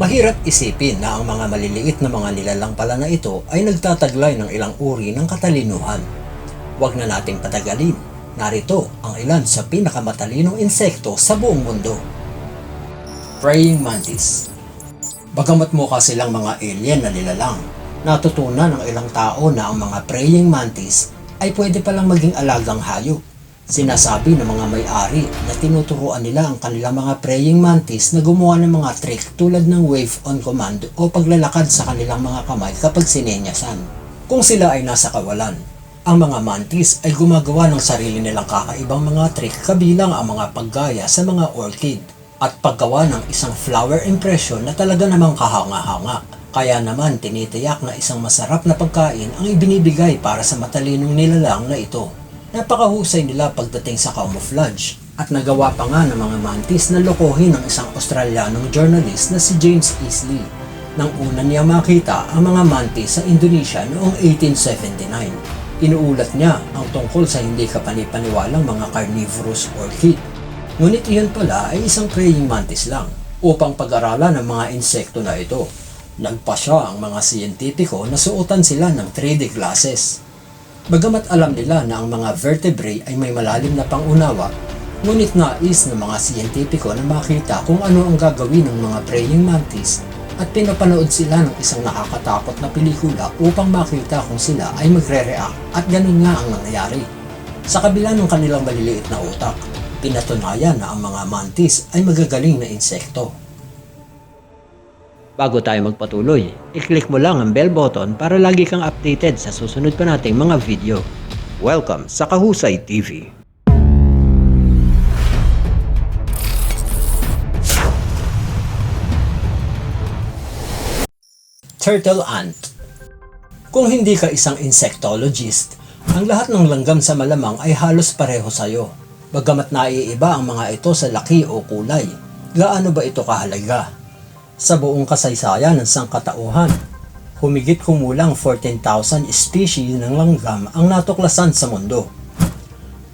Mahirap isipin na ang mga maliliit na mga nilalang pala na ito ay nagtataglay ng ilang uri ng katalinuhan. Huwag na nating patagalin. Narito ang ilan sa pinakamatalinong insekto sa buong mundo. Praying Mantis Bagamat mukha silang mga alien na nilalang, natutunan ng ilang tao na ang mga praying mantis ay pwede palang maging alagang hayop. Sinasabi ng mga may-ari na tinuturuan nila ang kanilang mga praying mantis na gumawa ng mga trick tulad ng wave on command o paglalakad sa kanilang mga kamay kapag sinenyasan. Kung sila ay nasa kawalan, ang mga mantis ay gumagawa ng sarili nilang kakaibang mga trick kabilang ang mga paggaya sa mga orchid at paggawa ng isang flower impression na talaga namang kahanga-hanga. Kaya naman tinitiyak na isang masarap na pagkain ang ibinibigay para sa matalinong nilalang na ito. Napakahusay nila pagdating sa camouflage at nagawa pa nga ng mga mantis na lokohin ng isang Australianong journalist na si James Easley nang una niya makita ang mga mantis sa Indonesia noong 1879. Inuulat niya ang tungkol sa hindi kapanipaniwalang mga carnivorous orchid. Ngunit iyon pala ay isang praying mantis lang upang pag-aralan ng mga insekto na ito. Nagpa siya ang mga siyentipiko na suotan sila ng 3D glasses. Bagamat alam nila na ang mga vertebrae ay may malalim na pangunawa, ngunit nais ng mga siyentipiko na makita kung ano ang gagawin ng mga praying mantis at pinapanood sila ng isang nakakatakot na pelikula upang makita kung sila ay magre-react at ganun nga ang nangyayari. Sa kabila ng kanilang maliliit na utak, pinatunayan na ang mga mantis ay magagaling na insekto. Bago tayo magpatuloy, i-click mo lang ang bell button para lagi kang updated sa susunod pa nating mga video. Welcome sa Kahusay TV. Turtle Ant Kung hindi ka isang insectologist, ang lahat ng langgam sa malamang ay halos pareho sa'yo. Bagamat naiiba ang mga ito sa laki o kulay, gaano ba ito kahalaga? Sa buong kasaysayan ng sangkatauhan, humigit kumulang 14,000 species ng langgam ang natuklasan sa mundo.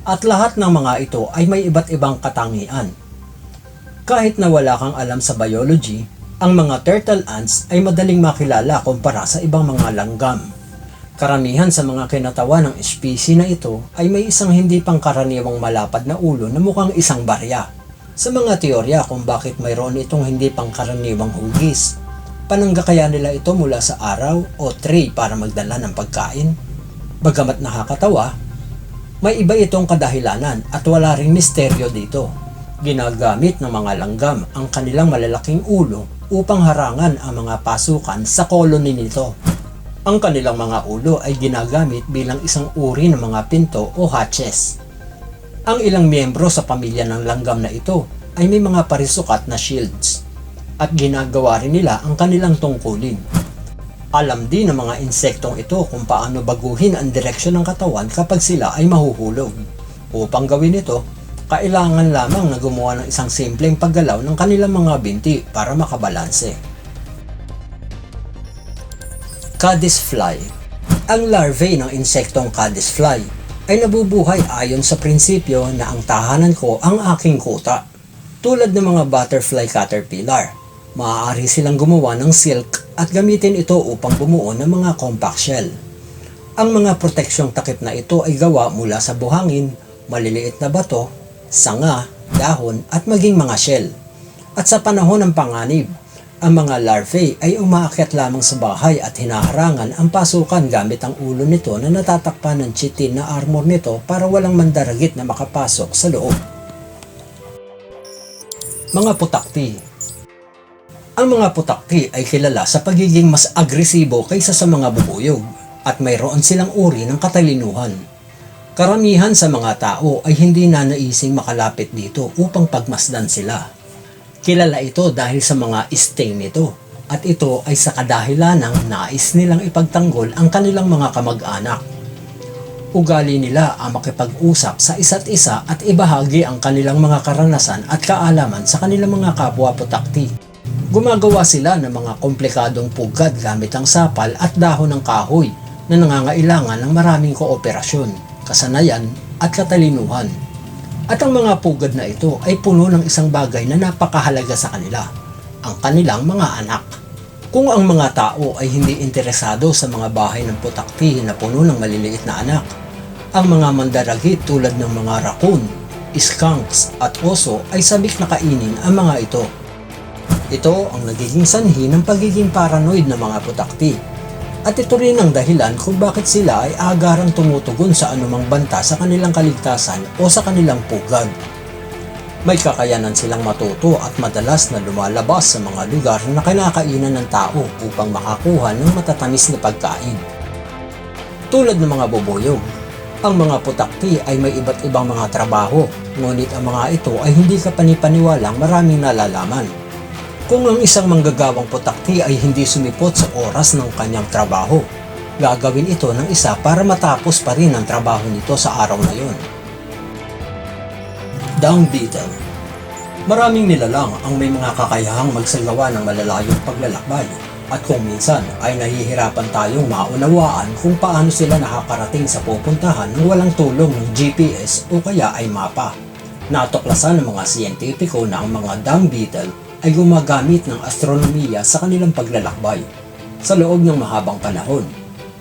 At lahat ng mga ito ay may iba't ibang katangian. Kahit na wala kang alam sa biology, ang mga turtle ants ay madaling makilala kumpara sa ibang mga langgam. Karamihan sa mga kinatawan ng species na ito ay may isang hindi pangkaraniwang malapad na ulo na mukhang isang barya. Sa mga teorya kung bakit mayroon itong hindi pangkaraniwang hugis, panangga kaya nila ito mula sa araw o tree para magdala ng pagkain? Bagamat nakakatawa, may iba itong kadahilanan at wala ring misteryo dito. Ginagamit ng mga langgam ang kanilang malalaking ulo upang harangan ang mga pasukan sa koloni nito. Ang kanilang mga ulo ay ginagamit bilang isang uri ng mga pinto o hatches. Ang ilang miyembro sa pamilya ng langgam na ito ay may mga parisukat na shields at ginagawa rin nila ang kanilang tungkulin. Alam din ng mga insektong ito kung paano baguhin ang direksyon ng katawan kapag sila ay mahuhulog. Upang gawin ito, kailangan lamang na gumawa ng isang simpleng paggalaw ng kanilang mga binti para makabalanse. Caddisfly Ang larvae ng insektong caddisfly ay nabubuhay ayon sa prinsipyo na ang tahanan ko ang aking kuta. Tulad ng mga butterfly caterpillar, maaari silang gumawa ng silk at gamitin ito upang bumuo ng mga compact shell. Ang mga proteksyong takip na ito ay gawa mula sa buhangin, maliliit na bato, sanga, dahon at maging mga shell. At sa panahon ng panganib, ang mga larvae ay umaakyat lamang sa bahay at hinaharangan ang pasukan gamit ang ulo nito na natatakpan ng chitin na armor nito para walang mandaragit na makapasok sa loob. Mga putakti Ang mga putakti ay kilala sa pagiging mas agresibo kaysa sa mga bubuyog at mayroon silang uri ng katalinuhan. Karamihan sa mga tao ay hindi na naising makalapit dito upang pagmasdan sila. Kilala ito dahil sa mga sting nito at ito ay sa kadahilan ng nais nilang ipagtanggol ang kanilang mga kamag-anak. Ugali nila ang makipag-usap sa isa't isa at ibahagi ang kanilang mga karanasan at kaalaman sa kanilang mga kapwa putakti. Gumagawa sila ng mga komplikadong pugad gamit ang sapal at dahon ng kahoy na nangangailangan ng maraming kooperasyon, kasanayan at katalinuhan. At ang mga pugad na ito ay puno ng isang bagay na napakahalaga sa kanila, ang kanilang mga anak. Kung ang mga tao ay hindi interesado sa mga bahay ng putakti na puno ng maliliit na anak, ang mga mandaragit tulad ng mga raccoon, skunks at oso ay sabik na kainin ang mga ito. Ito ang nagiging sanhi ng pagiging paranoid ng mga putakti. At ito rin ang dahilan kung bakit sila ay agarang tumutugon sa anumang banta sa kanilang kaligtasan o sa kanilang pugad. May kakayanan silang matuto at madalas na lumalabas sa mga lugar na kinakainan ng tao upang makakuha ng matatamis na pagkain. Tulad ng mga bubuyog, ang mga putakti ay may iba't ibang mga trabaho, ngunit ang mga ito ay hindi ka panipaniwalang maraming nalalaman. Kung ang isang manggagawang putakti ay hindi sumipot sa oras ng kanyang trabaho, gagawin ito ng isa para matapos pa rin ang trabaho nito sa araw na yun. Down Beetle Maraming nilalang ang may mga kakayahang magsagawa ng malalayong paglalakbay at kung minsan ay nahihirapan tayong maunawaan kung paano sila nakakarating sa pupuntahan ng walang tulong ng GPS o kaya ay mapa. Natuklasan ng mga siyentipiko na ang mga dung beetle ay gumagamit ng astronomiya sa kanilang paglalakbay. Sa loob ng mahabang panahon,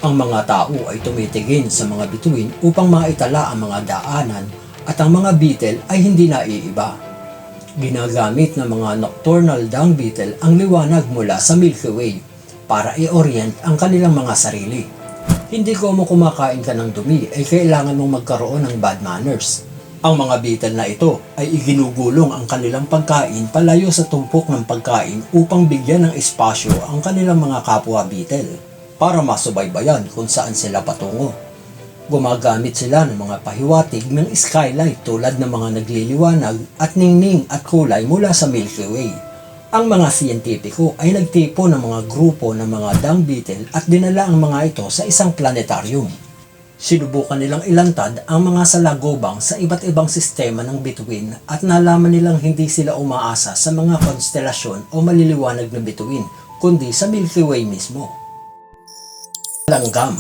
ang mga tao ay tumitingin sa mga bituin upang maitala ang mga daanan at ang mga beetle ay hindi naiiba. Ginagamit ng mga nocturnal dung beetle ang liwanag mula sa Milky Way para i-orient ang kanilang mga sarili. Hindi ko mo kumakain ka ng dumi ay kailangan mong magkaroon ng bad manners. Ang mga beetle na ito ay iginugulong ang kanilang pagkain palayo sa tumpok ng pagkain upang bigyan ng espasyo ang kanilang mga kapwa beetle para masubaybayan kung saan sila patungo. Gumagamit sila ng mga pahiwatig ng skylight tulad ng mga nagliliwanag at ningning at kulay mula sa Milky Way. Ang mga siyentipiko ay nagtipo ng mga grupo ng mga dung beetle at dinala ang mga ito sa isang planetarium. Sinubukan nilang ilantad ang mga salagobang sa iba't ibang sistema ng bituin at nalaman nilang hindi sila umaasa sa mga konstelasyon o maliliwanag na bituin, kundi sa Milky Way mismo. Langgam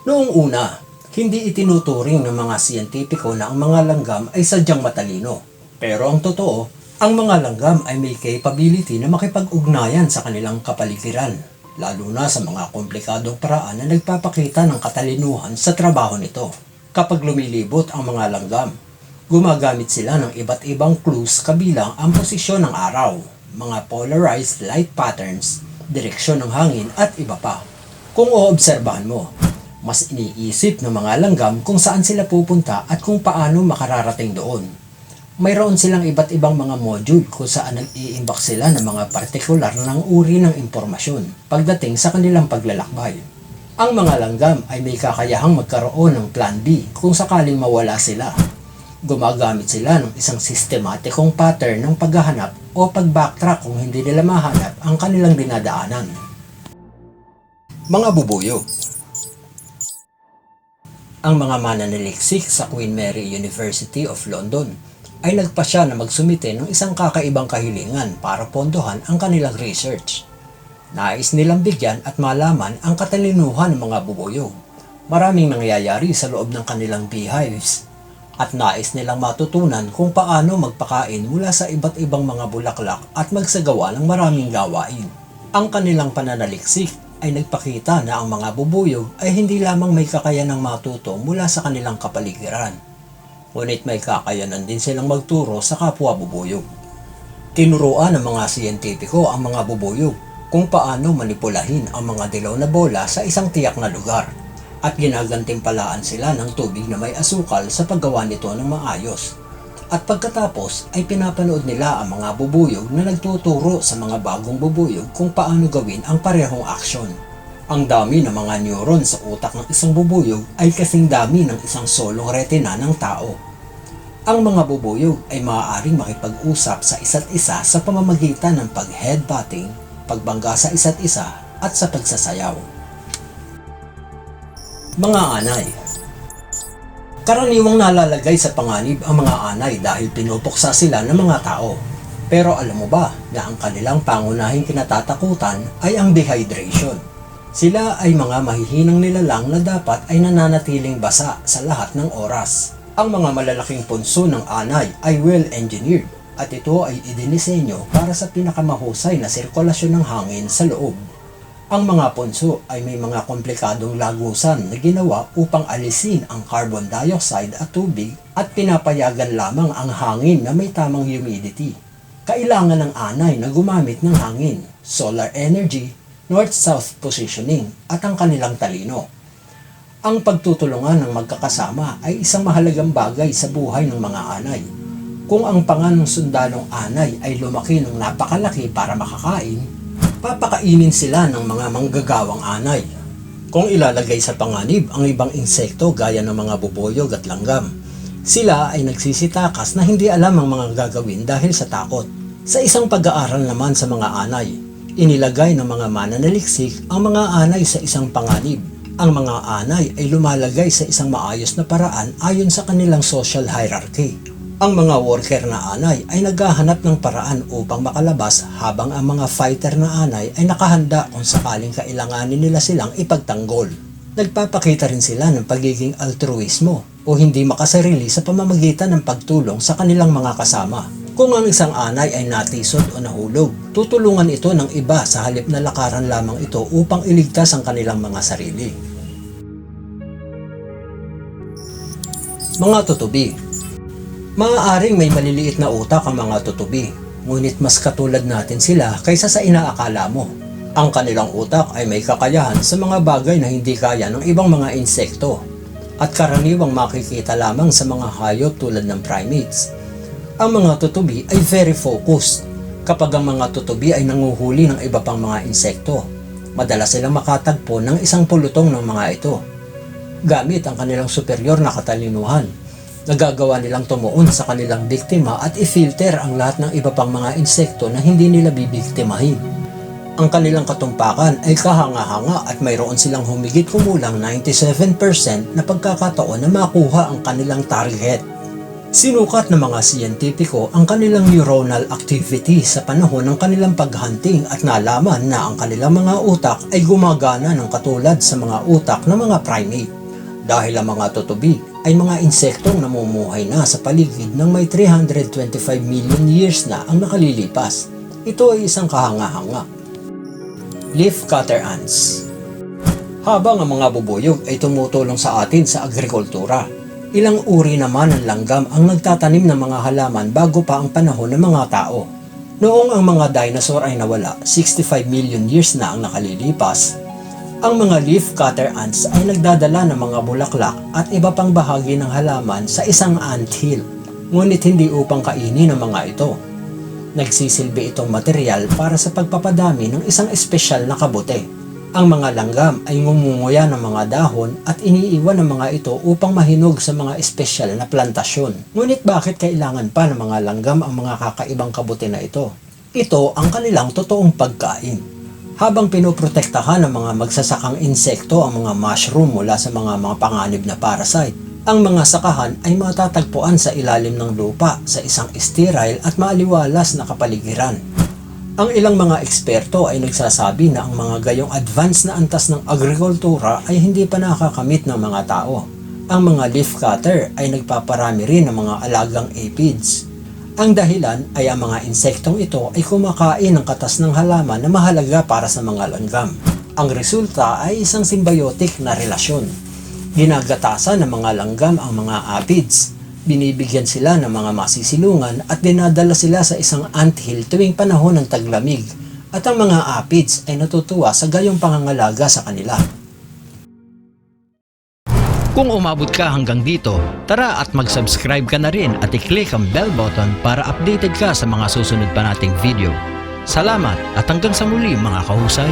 Noong una, hindi itinuturing ng mga siyentipiko na ang mga langgam ay sadyang matalino. Pero ang totoo, ang mga langgam ay may capability na makipag-ugnayan sa kanilang kapaligiran, lalo na sa mga komplikadong paraan na nagpapakita ng katalinuhan sa trabaho nito. Kapag lumilibot ang mga langgam, gumagamit sila ng iba't ibang clues kabilang ang posisyon ng araw, mga polarized light patterns, direksyon ng hangin at iba pa. Kung oobserbahan mo, mas iniisip ng mga langgam kung saan sila pupunta at kung paano makararating doon. Mayroon silang iba't ibang mga module kung saan nag-iimbak sila ng mga partikular ng uri ng impormasyon pagdating sa kanilang paglalakbay. Ang mga langgam ay may kakayahang magkaroon ng plan B kung sakaling mawala sila. Gumagamit sila ng isang sistematikong pattern ng paghahanap o pag-backtrack kung hindi nila mahanap ang kanilang dinadaanan. Mga bubuyog ang mga mananaliksik sa Queen Mary University of London ay nagpasya na magsumite ng isang kakaibang kahilingan para pondohan ang kanilang research. Nais nilang bigyan at malaman ang katalinuhan ng mga bubuyog. Maraming nangyayari sa loob ng kanilang beehives at nais nilang matutunan kung paano magpakain mula sa iba't ibang mga bulaklak at magsagawa ng maraming gawain. Ang kanilang pananaliksik ay nagpakita na ang mga bubuyog ay hindi lamang may kakayanang matuto mula sa kanilang kapaligiran, ngunit may kakayanan din silang magturo sa kapwa bubuyog. Tinuruan ng mga siyentipiko ang mga bubuyog kung paano manipulahin ang mga dilaw na bola sa isang tiyak na lugar at ginagantimpalaan sila ng tubig na may asukal sa paggawa nito ng maayos at pagkatapos ay pinapanood nila ang mga bubuyog na nagtuturo sa mga bagong bubuyog kung paano gawin ang parehong aksyon. Ang dami ng mga neuron sa utak ng isang bubuyog ay kasing dami ng isang solong retina ng tao. Ang mga bubuyog ay maaaring makipag-usap sa isa't isa sa pamamagitan ng pag-headbutting, pagbangga sa isa't isa at sa pagsasayaw. Mga anay Karaniwang nalalagay sa panganib ang mga anay dahil pinupuksa sila ng mga tao. Pero alam mo ba na ang kanilang pangunahing kinatatakutan ay ang dehydration? Sila ay mga mahihinang nilalang na dapat ay nananatiling basa sa lahat ng oras. Ang mga malalaking punso ng anay ay well-engineered at ito ay idinisenyo para sa pinakamahusay na sirkulasyon ng hangin sa loob. Ang mga punso ay may mga komplikadong lagusan na ginawa upang alisin ang carbon dioxide at tubig at pinapayagan lamang ang hangin na may tamang humidity. Kailangan ng anay na gumamit ng hangin, solar energy, north-south positioning at ang kanilang talino. Ang pagtutulungan ng magkakasama ay isang mahalagang bagay sa buhay ng mga anay. Kung ang pangan ng sundalong anay ay lumaki ng napakalaki para makakain, papakainin sila ng mga manggagawang anay. Kung ilalagay sa panganib ang ibang insekto gaya ng mga bubuyog at langgam, sila ay nagsisitakas na hindi alam ang mga gagawin dahil sa takot. Sa isang pag-aaral naman sa mga anay, inilagay ng mga mananaliksik ang mga anay sa isang panganib. Ang mga anay ay lumalagay sa isang maayos na paraan ayon sa kanilang social hierarchy. Ang mga worker na anay ay naghahanap ng paraan upang makalabas habang ang mga fighter na anay ay nakahanda kung sakaling kailanganin nila silang ipagtanggol. Nagpapakita rin sila ng pagiging altruismo o hindi makasarili sa pamamagitan ng pagtulong sa kanilang mga kasama. Kung ang isang anay ay natisod o nahulog, tutulungan ito ng iba sa halip na lakaran lamang ito upang iligtas ang kanilang mga sarili. Mga tutubi Maaaring may maliliit na utak ang mga tutubi, ngunit mas katulad natin sila kaysa sa inaakala mo. Ang kanilang utak ay may kakayahan sa mga bagay na hindi kaya ng ibang mga insekto at karaniwang makikita lamang sa mga hayop tulad ng primates. Ang mga tutubi ay very focused. Kapag ang mga tutubi ay nanguhuli ng iba pang mga insekto, madalas silang makatagpo ng isang pulutong ng mga ito. Gamit ang kanilang superior na katalinuhan, nagagawa nilang tumuon sa kanilang biktima at i-filter ang lahat ng iba pang mga insekto na hindi nila bibiktimahin. Ang kanilang katumpakan ay kahanga-hanga at mayroon silang humigit kumulang 97% na pagkakataon na makuha ang kanilang target. Sinukat ng mga siyentipiko ang kanilang neuronal activity sa panahon ng kanilang paghunting at nalaman na ang kanilang mga utak ay gumagana ng katulad sa mga utak ng mga primate. Dahil ang mga tutubi ay mga insektong namumuhay na sa paligid ng may 325 million years na ang nakalilipas. Ito ay isang kahanga-hanga. Leaf cutter ants Habang ang mga bubuyog ay tumutulong sa atin sa agrikultura, ilang uri naman ng langgam ang nagtatanim ng mga halaman bago pa ang panahon ng mga tao. Noong ang mga dinosaur ay nawala, 65 million years na ang nakalilipas, ang mga leaf cutter ants ay nagdadala ng mga bulaklak at iba pang bahagi ng halaman sa isang anthill, ngunit hindi upang kainin ng mga ito. Nagsisilbi itong material para sa pagpapadami ng isang espesyal na kabute. Ang mga langgam ay ngumunguya ng mga dahon at iniiwan ng mga ito upang mahinog sa mga espesyal na plantasyon. Ngunit bakit kailangan pa ng mga langgam ang mga kakaibang kabute na ito? Ito ang kanilang totoong pagkain habang pinoprotektahan ng mga magsasakang insekto ang mga mushroom mula sa mga mga panganib na parasite. Ang mga sakahan ay matatagpuan sa ilalim ng lupa sa isang sterile at maaliwalas na kapaligiran. Ang ilang mga eksperto ay nagsasabi na ang mga gayong advanced na antas ng agrikultura ay hindi pa nakakamit ng mga tao. Ang mga leaf cutter ay nagpaparami rin ng mga alagang aphids ang dahilan ay ang mga insektong ito ay kumakain ng katas ng halaman na mahalaga para sa mga langgam. Ang resulta ay isang symbiotic na relasyon. Ginagatasan ng mga langgam ang mga aphids. Binibigyan sila ng mga masisilungan at dinadala sila sa isang anthill tuwing panahon ng taglamig. At ang mga aphids ay natutuwa sa gayong pangangalaga sa kanila. Kung umabot ka hanggang dito, tara at mag-subscribe ka na rin at i-click ang bell button para updated ka sa mga susunod pa nating video. Salamat at hanggang sa muli mga kahusay.